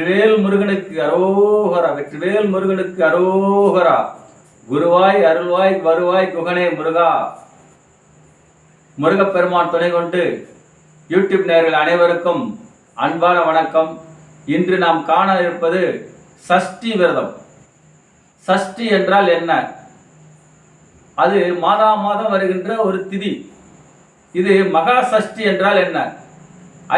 வெற்றிவேல் முருகனுக்கு அரோகரா வெற்றிவேல் முருகனுக்கு அரோகரா. குருவாய் அருள்வாய் வருவாய் குகனே முருகா. முருகப்பெருமான் துணை கொண்டு யூடியூப் நேர்கள் அனைவருக்கும் அன்பான வணக்கம். இன்று நாம் காண இருப்பது சஷ்டி விரதம். சஷ்டி என்றால் என்ன? அது மாதா மாதம் வருகின்ற ஒரு திதி. இது மகா சஷ்டி என்றால் என்ன?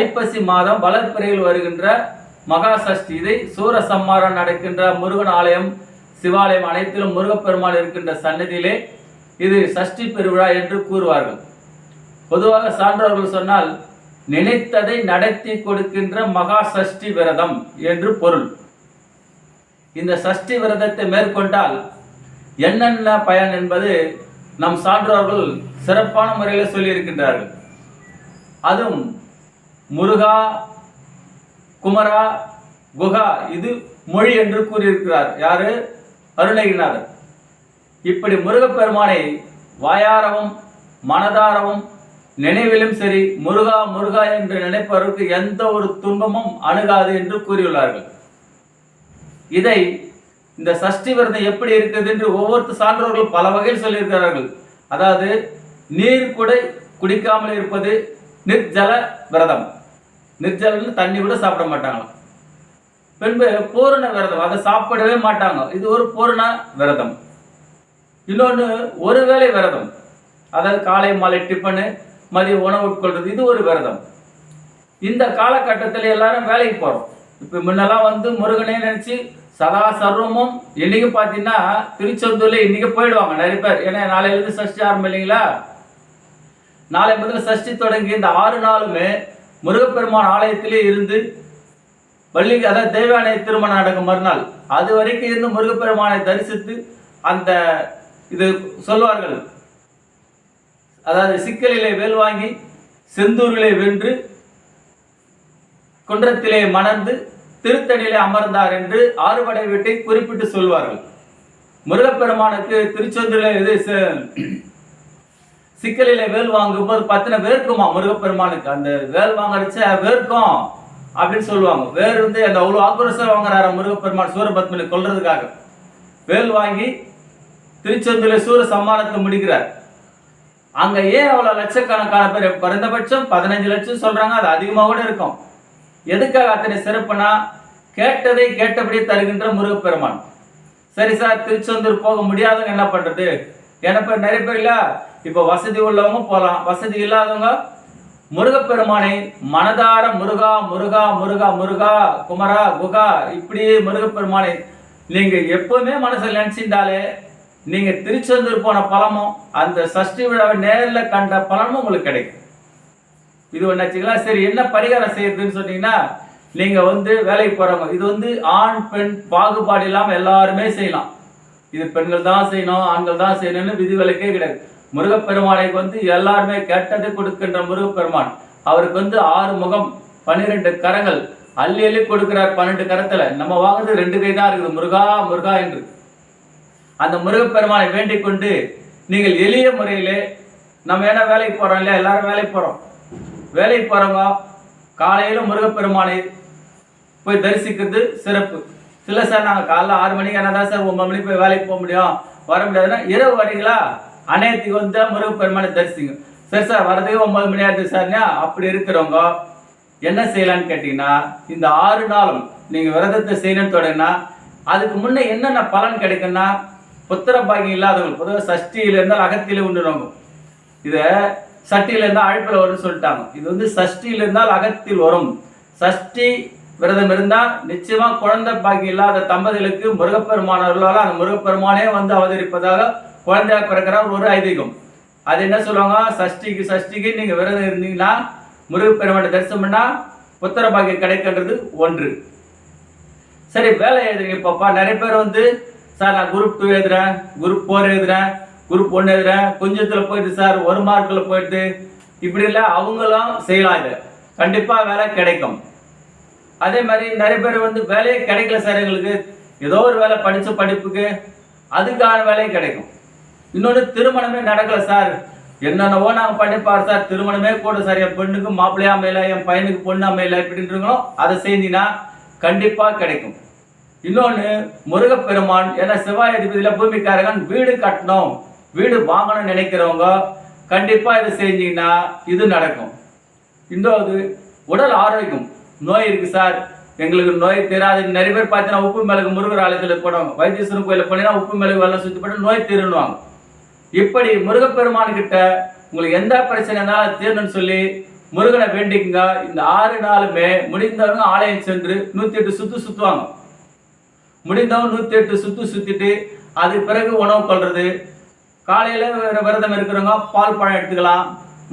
ஐப்பசி மாதம் வளர்ப்பிறையில் வருகின்ற மகா சஷ்டி இதை சூரசம்மாரம் நடக்கின்ற முருகன் ஆலயம் சிவாலயம் அனைத்திலும் முருகப்பெருமான் இருக்கின்ற சன்னதியிலே இது சஷ்டி பெருவிழா என்று கூறுவார்கள். பொதுவாக சான்றோர்கள் சொன்னால் நினைத்ததை நடத்தி கொடுக்கின்ற மகா சஷ்டி விரதம் என்று பொருள். இந்த சஷ்டி விரதத்தை மேற்கொண்டால் என்னென்ன பயன் என்பது நம் சான்றோர்கள் சிறப்பான முறையில் சொல்லியிருக்கின்றார்கள். அதுவும் முருகா குமரா குகா இது மொழி என்று கூறியிருக்கிறார். யாரு? அருணகிரிநாதர். இப்படி முருகப்பெருமானை வாயாரவும் மனதாரவும் நினைவிலும் சரி முருகா முருகா என்று நினைப்பவருக்கு எந்த ஒரு துன்பமும் அணுகாது என்று கூறியுள்ளார்கள். இதை இந்த சஷ்டி விரதம் எப்படி இருக்குது என்று ஒவ்வொரு சான்றோர்களும் பல வகையில் சொல்லியிருக்கிறார்கள். அதாவது நீர் கூட குடிக்காமல் இருப்பது நிர்ஜல விரதம். நிர்ஜலன்னு தண்ணி கூட சாப்பிட மாட்டாங்களாம். பின்பு பூரண விரதம் அதை சாப்பிடவே மாட்டாங்க. இது ஒரு பூரண விரதம். இன்னொன்று ஒருவேளை விரதம். அதாவது காலை மாலை டிஃபனு மதிய உணவு உட்கொள்றது இது ஒரு விரதம். இந்த காலகட்டத்தில் எல்லாரும் வேலைக்கு போகிறோம் இப்போ முன்னெல்லாம் வந்து முருகனே நினச்சி சதா சர்வமும் இன்னைக்கு பார்த்தீங்கன்னா திருச்செந்தூரில் இன்னைக்கு போயிடுவாங்க நிறைய பேர். ஏன்னா நாளையிலேருந்து சஷ்டி ஆரம்பம் இல்லைங்களா நாளை முதல்ல சஷ்டி தொடங்கி இந்த ஆறு நாளுமே முருகப்பெருமான் ஆலயத்திலே இருந்து வள்ளி அதாவது தேவாலய திருமணம் நடக்கும் மறுநாள். அது வரைக்கும் இருந்து முருகப்பெருமானை தரிசித்து அந்த இது சொல்வார்கள். அதாவது சிக்கலிலே வேல் வாங்கி செந்தூரிலே வென்று குன்றத்திலே மணர்ந்து திருத்தணியிலே அமர்ந்தார் என்று ஆறுபடை வீட்டை குறிப்பிட்டு சொல்வார்கள். முருகப்பெருமானுக்கு திருச்செந்தூரில் இது சிக்கலில வேல் வாங்கும்போது பத்தின வேர்க்குமா? முருகப்பெருமானுக்கு. அந்த வேல் வாங்கடிச்ச வேர்க்கும். அப்படின்னு சொல்லுவாங்க. வேர் வந்து அந்த அவ்வளோ ஆக்ரோஷம் வாங்குறாரு முருகப்பெருமான் சூரபத்மனை கொல்றதுக்காக. வேல் வாங்கி திருச்செந்தூரில் சூர சம்மானத்தை முடிக்கிறார். அங்க ஏன் அவ்வளோ லட்சக்கணக்கான பேர்? குறைந்தபட்சம் பதினஞ்சு லட்சம் சொல்றாங்க. அது அதிகமாக கூட இருக்கும். எதுக்காக அத்தனை சிறப்புனா கேட்டதை கேட்டபடி தருகின்ற முருகப்பெருமான். சரி சார் திருச்செந்தூர் போக முடியாதவங்க என்ன பண்றது? எனக்கு நிறைய பேர் இல்லை. இப்போ வசதி உள்ளவங்க போகலாம் வசதி இல்லாதவங்க முருகப்பெருமானை மனதார முருகா முருகா முருகா முருகா குமரா குகா இப்படி முருகப்பெருமானை நீங்கள் எப்பவுமே மனசில் நினச்சிருந்தாலே நீங்கள் திருச்செந்தூர் போன பலமும் அந்த சஷ்டி விழாவை நேரில் கண்ட பலனும் உங்களுக்கு கிடைக்கும். இது ஒன்று வச்சுக்கலாம் சரி என்ன பரிகாரம் செய்யறதுன்னு சொன்னீங்கன்னா நீங்கள் வந்து வேலைக்கு போகிறவங்க இது வந்து ஆண் பெண் பாகுபாடு இல்லாமல் எல்லாருமே செய்யலாம். இது பெண்கள் தான் செய்யணும் ஆண்கள் தான் செய்யணும்னு விதிவிலக்கே கிடையாது. முருகப்பெருமானைக்கு வந்து எல்லாருமே கேட்டது கொடுக்கின்ற முருகப்பெருமான். அவருக்கு வந்து ஆறு முகம் பன்னிரெண்டு கரங்கள். அள்ளி அள்ளி கொடுக்கிறார் பன்னெண்டு கரத்துல. நம்ம வாங்குறது ரெண்டு கை தான் இருக்குது. முருகா முருகா என்று. அந்த முருகப்பெருமானை வேண்டிக் கொண்டு நீங்கள் எளிய முறையிலே நம்ம என்ன வேலைக்கு போறோம் இல்லையா? எல்லாரும் வேலைக்கு போறோம். வேலைக்கு போறவங்க காலையில முருகப்பெருமானை போய் தரிசிக்கிறது சிறப்பு. இல்லை சார் நாங்கள் காலைல ஆறு மணிக்கு என்ன தான் சார் ஒன்பது மணிக்கு போய் வேலைக்கு போக முடியும். வர முடியாதுன்னா இரவு வரீங்களா? அனைத்துக்கு வந்து முருகப்பெருமானை தரிசிங்க. சரி சார் வரதுக்கு ஒன்பது மணி ஆகுது சார்னா அப்படி இருக்கிறவங்க என்ன செய்யலாம்னு கேட்டிங்கன்னா இந்த ஆறு நாளும் நீங்கள் விரதத்தை செய்யணும்னு தொடங்கினா அதுக்கு முன்னே என்னென்ன பலன் கிடைக்குன்னா புத்திர பாக்கியம் இல்லாதவங்க பொதுவாக சஷ்டியில இருந்தால் அகத்திலே உண்டுறவங்க. இதை சட்டியில இருந்தால் அழைப்பில் வரும்னு சொல்லிட்டாங்க. இது வந்து சஷ்டியில இருந்தால் அகத்தில் வரும். சஷ்டி விரதம் இருந்தால் நிச்சயமாக குழந்தை பாக்கியம் இல்லாத தம்பதிகளுக்கு முருகப்பெருமானவர்களால் அந்த முருகப்பெருமானே வந்து அவதரிப்பதாக குழந்தை பிறக்கிற ஒரு ஐதீகம். அது என்ன சொல்லுவாங்க? சஷ்டிக்கு சஷ்டிக்கு நீங்கள் விரதம் இருந்தீங்கன்னா முருகப்பெருமானை தரிசனம் பண்ணால் புத்திர பாக்கியம் கிடைக்கின்றது ஒன்று. சரி வேலை எழுதுறீங்க பாப்பா. நிறைய பேர் வந்து சார் நான் குரூப் டூ எழுதுறேன் குரூப் ஃபோர் எழுதுறேன் குரூப் ஒன்று எழுதுறேன். கொஞ்சத்தில் போயிட்டு சார் ஒரு மார்க்கில் போயிட்டு. இப்படி இல்லை அவங்களும் செய்யலாம் இதை. கண்டிப்பாக வேலை கிடைக்கும். அதே மாதிரி நிறைய பேர் வந்து வேலையே கிடைக்கல சார் எங்களுக்கு. ஏதோ ஒரு வேலை படித்த படிப்புக்கு அதுக்கான வேலையும் கிடைக்கும். இன்னொன்று திருமணமே நடக்கல சார். என்னென்னவோ நாங்கள் பண்ணிப்பார் சார். திருமணமே கூட சார். என் பெண்ணுக்கு மாப்பிள்ளையா அமையல என் பையனுக்கு பொண்ணு அமையல இப்படின்றீங்களோ அதை செய்தீங்கன்னா கண்டிப்பாக கிடைக்கும். இன்னொன்று முருகப்பெருமான் ஏன்னா சிவாய அதிபதியில் பூமிக்காரகன் வீடு கட்டணும் வீடு வாங்கணும்னு நினைக்கிறவங்க கண்டிப்பாக இதை செஞ்சீங்கன்னா இது நடக்கும். இன்னொரு உடல் ஆரோக்கியம். நோய் இருக்குது சார். எங்களுக்கு நோய் தீராது. நிறைய பேர் பார்த்தீங்கன்னா உப்பு மிளகு முருகர் ஆலயத்தில் போடுவாங்க வைத்தீஸ்வரன் கோயிலில் போனீங்கன்னா உப்பு மிளகு வெள்ளம் சுற்றி போட்டு நோய் தீருன்னுவாங்க. இப்படி முருகப்பெருமான் கிட்ட உங்களுக்கு எந்த பிரச்சனை இருந்தாலும் தீரணும்னு சொல்லி முருகனை வேண்டிக்குங்க. இந்த ஆறு நாளுமே முடிந்தவங்க ஆலயம் சென்று நூற்றி எட்டு சுத்து சுற்றுவாங்க முடிந்தவங்க நூற்றி எட்டு சுத்து சுத்திட்டு அது பிறகு உணவு கொள்றது. காலையில் விரதம் இருக்கிறவங்க பால் பழம் எடுத்துக்கலாம்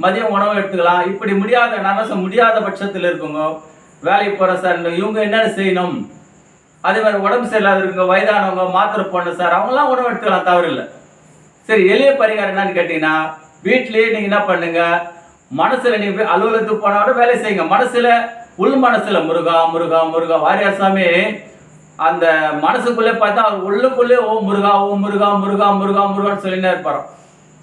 மதியம் உணவு எடுத்துக்கலாம். இப்படி முடியாத நரசம் முடியாத பட்சத்தில் இருக்குங்க வேலைக்கு போகிற சார் இவங்க என்னென்ன செய்யணும்? அதே மாதிரி உடம்பு சரியில்லாத இருக்கவங்க வயதானவங்க மாத்திரை போடணும் சார் அவங்களாம் உணவு எடுத்துக்கலாம் தவறு இல்லை. சரி எளிய பரிகாரம் என்னன்னு கேட்டீங்கன்னா வீட்டிலேயே நீங்க என்ன பண்ணுங்க மனசுல நீங்க போய் அலுவலகத்துக்கு போனா கூட வேலை செய்யுங்க. மனசுல உள் மனசுல முருகா முருகா முருகா வாரியார் சாமி அந்த மனசுக்குள்ளே பார்த்தா அவர் உள்ளுக்குள்ளே ஓ முருகா ஓ முருகா முருகா முருகா முருகான்னு சொல்லினே இருப்பாரோ.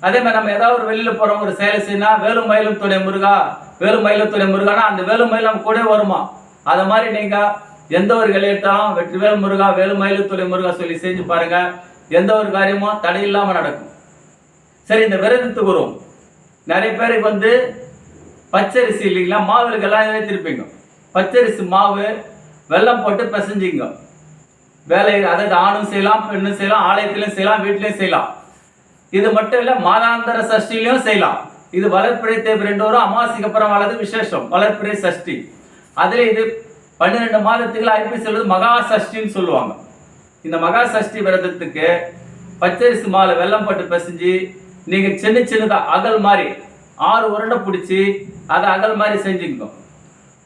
அதே மாதிரி நம்ம ஏதாவது ஒரு வெளியில போறோம் ஒரு செயலை செய்யினா வேலும் மயிலும் துணை முருகா வேலு மயிலும் துணை முருகானா அந்த வேலு மயில் நம்ம கூட வருமா? அதை மாதிரி நீங்க எந்த ஒரு வேலை வெற்றி வெற்றிவேல் முருகா வேலு மயிலும் துணை முருகா சொல்லி செஞ்சு பாருங்க. எந்த ஒரு காரியமும் தடை நடக்கும். சரி இந்த விரதத்துக்கு வரும் நிறைய பேருக்கு வந்து பச்சரிசி இல்லைங்களா? மாவுகளுக்கெல்லாம் வைத்திருப்பீங்க பச்சரிசி மாவு வெல்லம் போட்டு பிசைஞ்சிங்க வேலை அதாவது ஆணும் செய்யலாம் பெண்ணும் செய்யலாம் ஆலயத்திலையும் செய்யலாம் வீட்லயும் செய்யலாம். இது மட்டும் இல்லை மாதாந்திர சஷ்டிலையும் செய்யலாம். இது வளர்ப்பிறை தேவை ரெண்டு வரும் அமாவாசைக்கு அப்புறம் வளர்ந்து விசேஷம் வளர்ப்பிறை சஷ்டி. அதில் இது பன்னிரெண்டு மாதத்துக்குள்ள ஐபிஎஸ் மகா சஷ்டின்னு சொல்லுவாங்க. இந்த மகா சஷ்டி விரதத்துக்கு பச்சரிசி மாலை வெல்லம் போட்டு பிசைஞ்சு நீங்கள் சின்ன சின்னதாக அகல் மாதிரி ஆறு உருண்டை பிடிச்சி அதை அகல் மாதிரி செஞ்சுக்கோ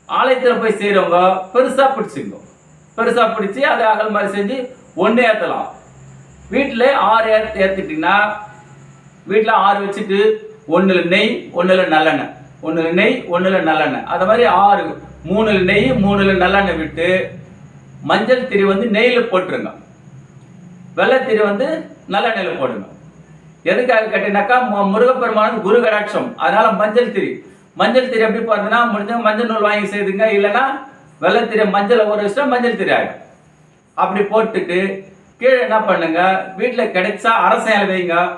ஆலயத்தில் போய் செய்கிறவங்க பெருசாக பிடிச்சிக்கோ பெருசாக பிடிச்சி அதை அகல் மாதிரி செஞ்சு ஒன்று ஏற்றலாம் வீட்டில் ஆறு ஏ ஏற்றுட்டிங்கன்னா வீட்டில் ஆறு வச்சுட்டு ஒன்றில் நெய் ஒன்றில் நல்லெண்ணெய். ஒன்றில் நெய் ஒன்றில் நல்லெண்ணெய். அது மாதிரி ஆறு மூணில் நெய் மூணில் நல்லெண்ணெய் விட்டு மஞ்சள் திரி வந்து நெய்யில் போட்டுருங்க. வெள்ளத்தீரை வந்து நல்ல நல்லெண்ணெயில் போடுங்க எதுக்காக கேட்டீங்கன்னாக்கா மு- முருகப்பெருமானுக்கு குரு கடாட்சம். அதனால மஞ்சள் திரி. மஞ்சள் திரி எப்படி பார்த்தீங்கன்னா முடிஞ்சவங்க மஞ்சள் நூல் வாங்கி செய்துங்க. இல்லைன்னா வெள்ளத்திரை மஞ்சளை ஒரு வருஷம் மஞ்சள் திரி ஆகும் அப்படி போட்டுட்டு கீழே என்ன பண்ணுங்க வீட்டில் கிடைச்சா அரசேலை வைங்க.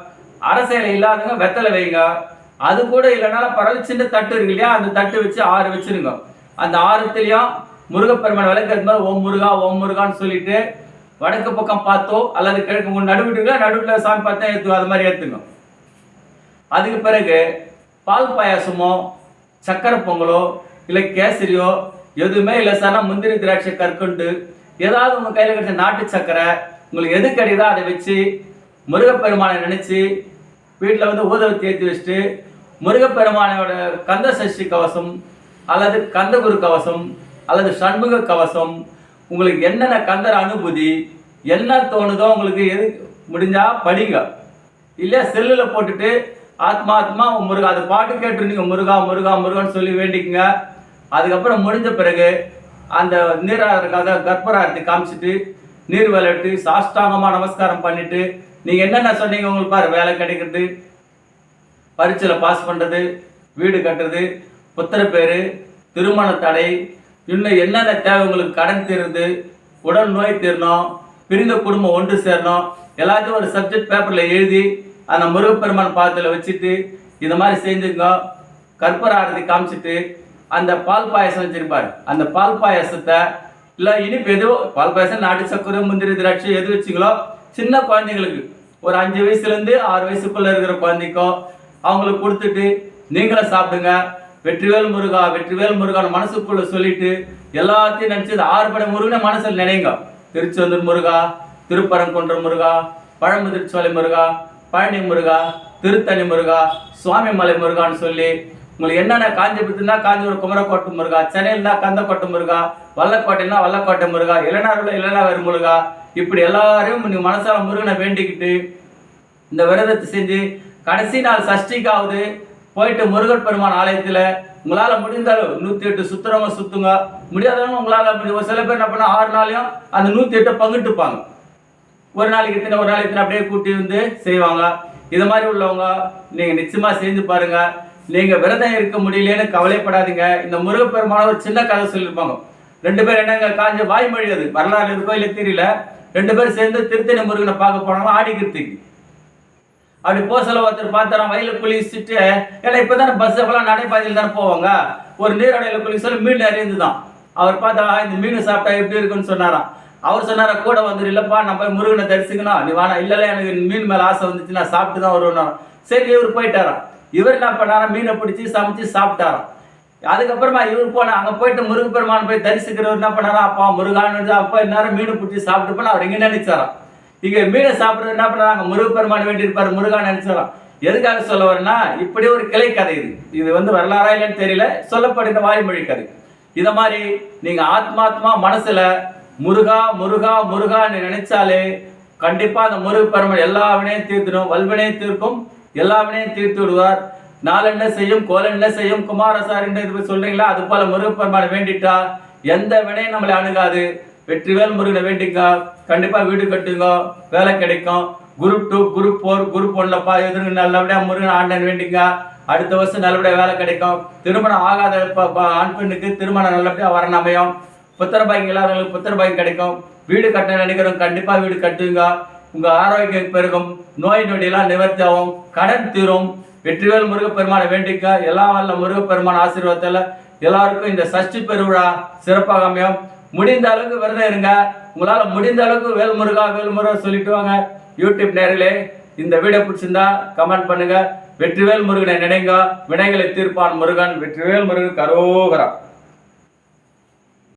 அரசேலை இல்லாதவங்க வெத்தலை வைங்க. அது கூட இல்லைனாலும் பரவாயில்ல சின்ன தட்டு இருக்கு இல்லையா அந்த தட்டு வச்சு ஆறு வச்சிருங்க. அந்த ஆறுத்துலேயும் முருகப்பெருமான் விளக்கிறது மாதிரி ஓம் முருகா ஓம் முருகான்னு சொல்லிட்டு வடக்கு பக்கம் பார்த்தோ அல்லது கிழக்கு உங்கள் நடுவிட்டுங்களா நடுவில் சாமி பார்த்தா ஏற்று அது மாதிரி ஏற்றுங்க அதுக்கு பிறகு பால் பாயாசமோ சக்கரை பொங்கலோ இல்லை கேசரியோ எதுவுமே இல்லை. சார்னா முந்திரி திராட்சை கற்கண்டு ஏதாவது உங்கள் கையில் கிடைச்ச நாட்டு சக்கரை உங்களுக்கு எது கிடையாதோ அதை வச்சு முருகப்பெருமானை நினச்சி வீட்டில் வந்து ஊதவத்தி ஏற்றி வச்சுட்டு முருகப்பெருமானோட கந்த சஷ்டி கவசம் அல்லது கந்தகுரு கவசம் அல்லது சண்முக கவசம் உங்களுக்கு என்னென்ன கந்தர் அனுபூதி என்ன தோணுதோ உங்களுக்கு எது முடிஞ்சால் படிங்க. இல்லையா செல்லில் போட்டுட்டு ஆத்மா ஆத்மா முருகா அது பாட்டு கேட்டுருந்தீங்க முருகா முருகா முருகன்னு சொல்லி வேண்டிக்குங்க. அதுக்கப்புறம் முடிஞ்ச பிறகு அந்த நீராக கர்ப்பராரத்தை காமிச்சிட்டு நீர் விளையாட்டு சாஷ்டாங்கமாக நமஸ்காரம் பண்ணிட்டு நீங்கள் என்னென்ன சொன்னீங்க உங்களுக்கு பாரு வேலை கிடைக்கிறது பரீட்சையில் பாஸ் பண்ணுறது வீடு கட்டுறது புத்திர பேர் திருமண தடை இன்னும் என்னென்ன தேவை உங்களுக்கு? கடன் தீருது உடல் நோய் தீரணும் பிரிந்த குடும்பம் ஒன்று சேரணும் எல்லாத்தையும் ஒரு சப்ஜெக்ட் பேப்பரில் எழுதி அந்த முருகப்பெருமான் பாதத்தில் வச்சுட்டு இந்த மாதிரி செஞ்சுங்க கற்பூர ஆரதி காமிச்சிட்டு அந்த பால் பாயாசம் வச்சிருப்பார். அந்த பால் பாயசத்தை இல்லை இனிப்பு எதுவோ பால் பாயசம் நாட்டு சக்கரை முந்திரி திராட்சை எது வச்சுங்களோ சின்ன குழந்தைங்களுக்கு ஒரு அஞ்சு வயசுலேருந்து ஆறு வயசுக்குள்ளே இருக்கிற குழந்தைக்கோ அவங்களுக்கு கொடுத்துட்டு நீங்களும் சாப்பிடுங்க. வெற்றிவேல் முருகா வெற்றிவேல் முருகான்னு மனசுக்குள்ள சொல்லிட்டு எல்லாத்தையும் நினைச்சது ஆறுபடை முருகனை மனசில் நினைங்க. திருச்செந்தூர் முருகா திருப்பரங்குன்றம் முருகா பழமுதிர்ச்சோலை முருகா பழனி முருகா திருத்தணி முருகா சுவாமி மலை முருகான்னு சொல்லி உங்களுக்கு என்னென்ன காஞ்சிபுரத்துனா காஞ்சிபுரம் குமரக்கோட்டை முருகா சென்னையில்னா கந்தக்கோட்டை முருகா வல்லக்கோட்டைனா வல்லக்கோட்டை முருகா இளநாரில் இளநாவர் முருகா இப்படி எல்லாரையும் நீ மனசால முருகனை வேண்டிக்கிட்டு இந்த விரதத்தை செஞ்சு கடைசி நாள் சஷ்டிக்காவது போயிட்டு முருகன் பெருமான் ஆலயத்தில் உங்களால் முடிந்த அளவு நூற்றி எட்டு சுத்துறவங்க சுத்துங்க. முடியாதவங்க உங்களால் முடியும். ஒரு சில பேர் என்ன பண்ண ஆறு நாளையும் அந்த நூற்றி எட்டை பங்கிட்டுப்பாங்க. ஒரு நாளைக்கு இத்தனை ஒரு நாளைக்கு இத்தனை அப்படியே கூட்டி வந்து செய்வாங்க. இது மாதிரி உள்ளவங்க நீங்கள் நிச்சயமாக செஞ்சு பாருங்க. நீங்கள் விரதம் இருக்க முடியலையேன்னு கவலைப்படாதீங்க. இந்த முருகப்பெருமான ஒரு சின்ன கதை சொல்லியிருப்பாங்க. ரெண்டு பேரும் என்னங்க காஞ்ச வாய்மொழி அது வரலாறு இருக்கோ இல்லை தெரியல. ரெண்டு பேரும் சேர்ந்து திருத்தணி முருகனை பார்க்க போனாங்க ஆடி கிருத்திக்கு. அப்படி போக சொல்ல ஒருத்தர் பார்த்தாராம் வயலில் குளிச்சுட்டு ஏன்னா இப்போ தானே பஸ் எல்லாம் நடைபாதையில் தானே போவாங்க. ஒரு நீரோடையில் குளிக்க சொல்லி மீன் அறிந்து தான் அவர் பார்த்தா இந்த மீன் சாப்பிட்டா எப்படி இருக்குன்னு சொன்னாராம். அவர் சொன்னாரா கூட வந்துரு இல்லைப்பா நான் போய் முருகனை தரிசிக்கணும். நீ வேணா இல்லைல்ல எனக்கு மீன் மேலே ஆசை வந்துச்சு நான் சாப்பிட்டு தான் வருவேன் சரி இவர் போயிட்டாராம். இவர் என்ன பண்ணாரா மீனை பிடிச்சி சமைச்சு சாப்பிட்டாராம். அதுக்கப்புறமா இவர் போன அங்கே போயிட்டு முருகப்பெருமான் போய் தரிசிக்கிறவர் என்ன பண்ணாரா அப்பா முருகான்னு அப்பா எல்லாரும் மீன் பிடிச்சி சாப்பிட்டு போனால் அவர் எங்கே நினைச்சாராம். இங்க மீனை சாப்பிடுறது என்ன பண்ணுறாங்க முருகப்பெருமான் வேண்டி இருப்பாரு முருகான் நினைச்சாராம். எதுக்காக சொல்ல வரேன்னா இப்படி ஒரு கிளை கதை இது. இது வந்து வரலாறா இல்லைன்னு தெரியல. சொல்லப்படுகிற வாய்மொழி கதை. இத மாதிரி நீங்க ஆத்மாத்மா மனசுல முருகா முருகா முருகான்னு நினைச்சாலே கண்டிப்பா அந்த முருகப்பெருமான் எல்லா வினையும் தீர்த்திடும். வல்வினையும் தீர்க்கும். எல்லா வினையும் தீர்த்து விடுவார். நாலெண்ண செய்யும்? கோலெண்ண செய்யும்? குமாரசார் என்று சொல்றீங்களா? அது போல முருகப்பெருமானை வேண்டிட்டா எந்த வினையும் நம்மளை அணுகாது. வெற்றிவேல் முருகனை வேண்டிங்க கண்டிப்பா வீடு கட்டுங்க வேலை கிடைக்கும். Group two group four group ஒன்ல பா எதிர்க்கு நல்லபடியா முருகன் ஆண்டன் வேண்டிங்க அடுத்த வருஷம் நல்லபடியா வேலை கிடைக்கும். திருமணம் ஆகாத ப- ஆண் பெண்ணுக்கு திருமணம் நல்லபடியா வரணும் அமையும். புத்திர பாக்கியம் இல்லாதவங்களுக்கு புத்திர பாக்கியம் கிடைக்கும். வீடு கட்ட நினைக்கிறோம் கண்டிப்பா வீடு கட்டுங்க. உங்க ஆரோக்கியம் பெருகும். நோய் நொடியெல்லாம் நிவர்த்தி ஆகும். கடன் தீரும். வெற்றிவேல் முருகப்பெருமானை வேண்டிக்க. எல்லா வல்ல முருகப்பெருமான் ஆசீர்வாதத்துல எல்லாருக்கும் இந்த சஷ்டி பெருவிழா சிறப்பாக அமையும். முடிந்த அளவுக்கு விரதம் இருங்க. உங்களால் முடிந்த அளவுக்கு வேல் வேல்முருகா வேல் சொல்லிட்டு வாங்க. யூடியூப் நேர்களே இந்த வீடியோ பிடிச்சிருந்தா கமெண்ட் பண்ணுங்க. வெற்றிவேல் முருகனை நினைங்க. வினைகளை தீர்ப்பான் முருகன். வெற்றிவேல் முருகன் கரோகரம்